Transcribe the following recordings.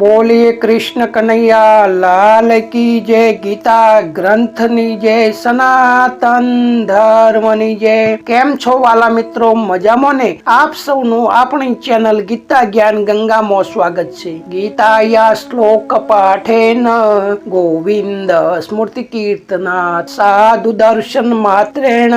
બોલીએ કૃષ્ણ કનૈયા, લાલ કી જય ગીતા, ગ્રંથની જય સનાતન, ધર્મની જય. કેમ છો વાલા મિત્રો? મજામાં ને? આપ સૌનું આપણી ચેનલ ગીતા જ્ઞાન ગંગામાં સ્વાગત છે. ગીતાયા શ્લોક પાઠેન ગોવિંદ સ્મૃતિ કીર્તના સાધુ દર્શન માત્રેણ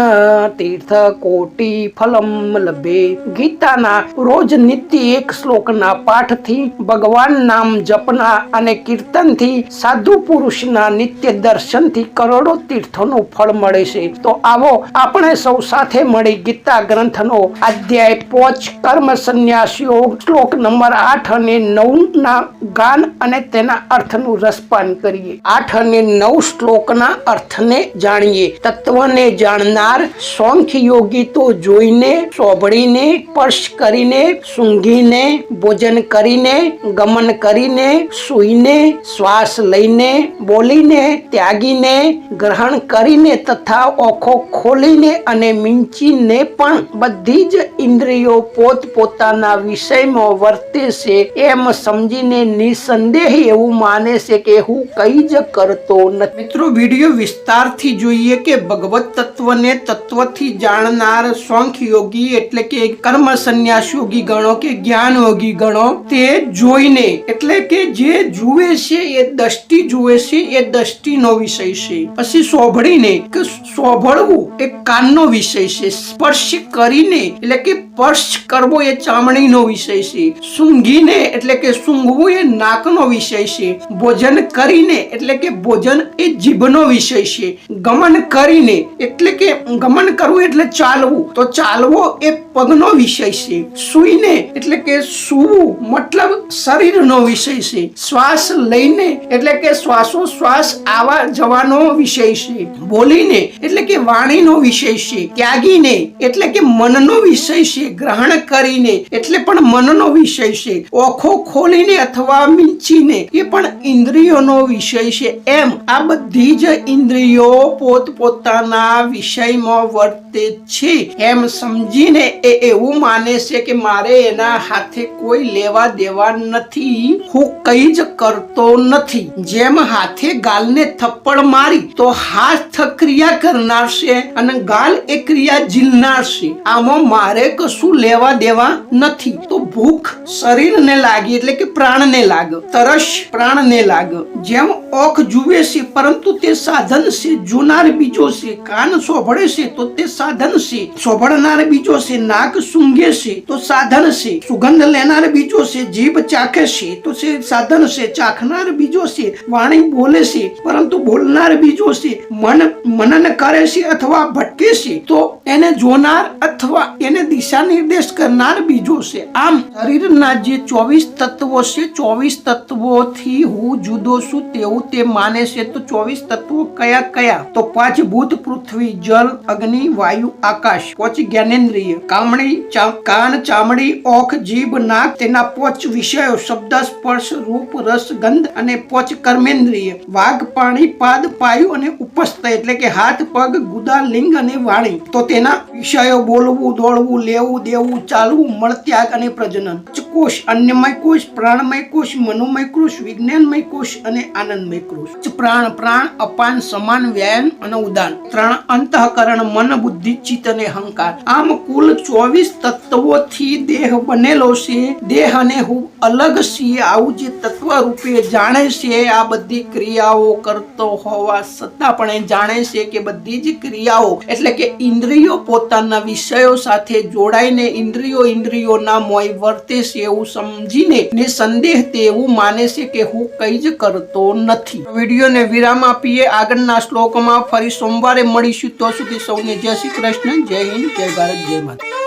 તીર્થ કોટી ફલમ લભે. ગીતાના રોજ નિત્ય એક શ્લોકના પાઠથી ભગવાન નામ જપના અને કીર્તનથી સાધુ પુરુષના નિત્ય દર્શનથી કરોડો તીર્થોનું ફળ મળે છે. તો આવો આપણે સૌ સાથે મળી ગીતા ગ્રંથનો અધ્યાય પોચ, કર્મ સંન્યાસ યોગ શ્લોક નંબર આઠ અને નવ ના ગાન અને તેના અર્થનું રસપાન કરીએ. આઠ અને નવ શ્લોકના અર્થને જાણીએ. તત્વને જાણનાર સોંખ યોગી તો જોઈને સોંભળીને સ્પર્શ કરીને, સૂંઘીને, ભોજન કરીને, ગમન કરીને સૂઈને, શ્વાસ લઈને, બોલીને, ત્યાગીને, ગ્રહણ કરીને તથા ઓખો ખોલીને અને મીંચીને પણ બધી જ ઇન્દ્રિયો પોત પોતાના વિષયમાં વર્તે છે એમ સમજીને નિસંદેહ એવું માને છે કે હું કઈ જ કરતો નથી. મિત્રો, વીડિયો વિસ્તારથી જોઈએ કે ભગવત તત્વને તત્વથી જાણનાર સ્વંખ યોગી એટલે કે કર્મ સંન્યાસ યોગી ગણો કે જ્ઞાન યોગી ગણો, તે જોઈને એટલે કે જે જુએ છે, એ દ્રષ્ટિ જુએ છે, એ દ્રષ્ટિનો વિષય છે. પછી સોંભળીને કે સોંભળવું એ કાનનો વિષય છે, સ્પર્શ કરીને એટલે કે સ્પર્શ કરવો એ ચામડીનો વિષય છે. સૂંઘીને એટલે કે સૂંઘવું એ નાકનો વિષય છે. ભોજન કરીને એટલે કે ભોજન એ જીભનો વિષય છે. ગમન કરીને એટલે કે ગમન કરવું એટલે ચાલવું. તો ચાલવો એ પગનો વિષય છે. સૂઈને એટલે કે સૂવું મતલબ શરીરનો વિષય છે. શ્વાસ લઈને, એટલે કે શ્વાસો શ્વાસ આવા જવાનો વિષય છે. બોલીને, એટલે કે વાણીનો વિષય છે. ત્યાગીને, એટલે કે મનનો વિષય છે. ગ્રહણ કરીને, એટલે પણ મનનો વિષય છે. ઓખો ખોલીને અથવા મીંચીને, એ પણ ઇન્દ્રિયોનો વિષય છે. એમ આ બધી જ ઇન્દ્રિયો પોત પોતાના વિષયમાં વર્તે છે. એમ સમજીને એ એવું માને છે કે મારે એના હાથે કોઈ લેવા દેવા નથી. હું કઈ જ કરતો નથી. જેમ હાથે ગાલને થપ્પડ મારી, તો હાથ ક્રિયા કરનાર છે અને ગાલ એ ક્રિયા ઝીલનાર છે આમાં મારે કશું લેવા દેવા નથી. તો ભૂખ શરીરને લાગી એટલે કે પ્રાણને લાગે. તરસ પ્રાણને લાગે. જેમ ઓખ જુએ છે, પરંતુ તે સાધન છે, જોનાર બીજો છે, કાન સોભળે છે, તો તે સાધન છે. સોભળનાર બીજો છે, નાક સૂંઘે છે, તો સાધન છે. સુગંધ લેનાર બીજો છે, જીભ ચાખે છે, તો છે, સાધન છે, ચાખનાર બીજો છે, વાણી બોલે છે, પરંતુ બોલનાર બીજો છે, મન, મનન કરે છે અથવા ભટકે છે, તો એને જોનાર અથવા એને દિશા નિર્દેશ કરનાર બીજો છે. આમ શરીરના જે ચોવીસ તત્વો છે, ચોવીસ તત્વોથી હું જુદો છું, તેવું તે માને છે. તો ચોવીસ તત્વો કયા કયા? તો પાંચ ભૂત, પૃથ્વી, જલ, અગ્નિ, વાયુ, આકાશ. પાંચ જ્ઞાનેન્દ્રિય. કામણી કાન, ચામડી, ઓખ, જીભ, નાક, તેના પોચ વિષયો, શબ્દ સ્પર્શ રૂપ, રસ, ગંધ અને પોચ કર્મેન્દ્રિય. વાઘ, પાણી, પાદ, પાયુ અને ઉપસ્થ એટલે કે હાથ, પગ, ગુદા, લિંગ અને વાણી. તો તેના વિષયો બોલવું, દોડવું, લેવું, દેવું, ચાલવું, મળત્યાગ અને પ્રજનન. કોષ, અન્નમય કોષ, પ્રાણમય કોષ, મનોમય કોષ, વિજ્ઞાનમય કોષ અને આનંદમય કોષ. પ્રાણ પ્રાણ, અપાન, સમાન, વ્યાયામ અને ઉદાન. ત્રણ અંતઃકરણ, મન, બુદ્ધિ, ચિત્ત અને અહંકાર. આમ કુલ ચોવીસ તત્વોથી દેહ બનેલો છે. દેહ અને હું અલગ છીએ આવું જે તત્વ રૂપે જાણે છે, આ બધી ક્રિયાઓ કરતો હોવા છતાં પણ એ જાણે છે કે બધી જ ક્રિયાઓ, એટલે કે ઇન્દ્રિયો પોતાના વિષયો સાથે જોડાઈને ઇન્દ્રિયો ઇન્દ્રિયોના મોય વર્તે છે. એવું સમજીને ને સંદેહ તે એવું માને છે કે હું કઈ જ કરતો નથી. વિડીયોને વિરામ આપીએ. આગળના શ્લોકમાં ફરી સોમવારે મળીશું. તો સુધી સૌને જય શ્રી કૃષ્ણ. જય હિન્દ. જય ભારત. જય માતા.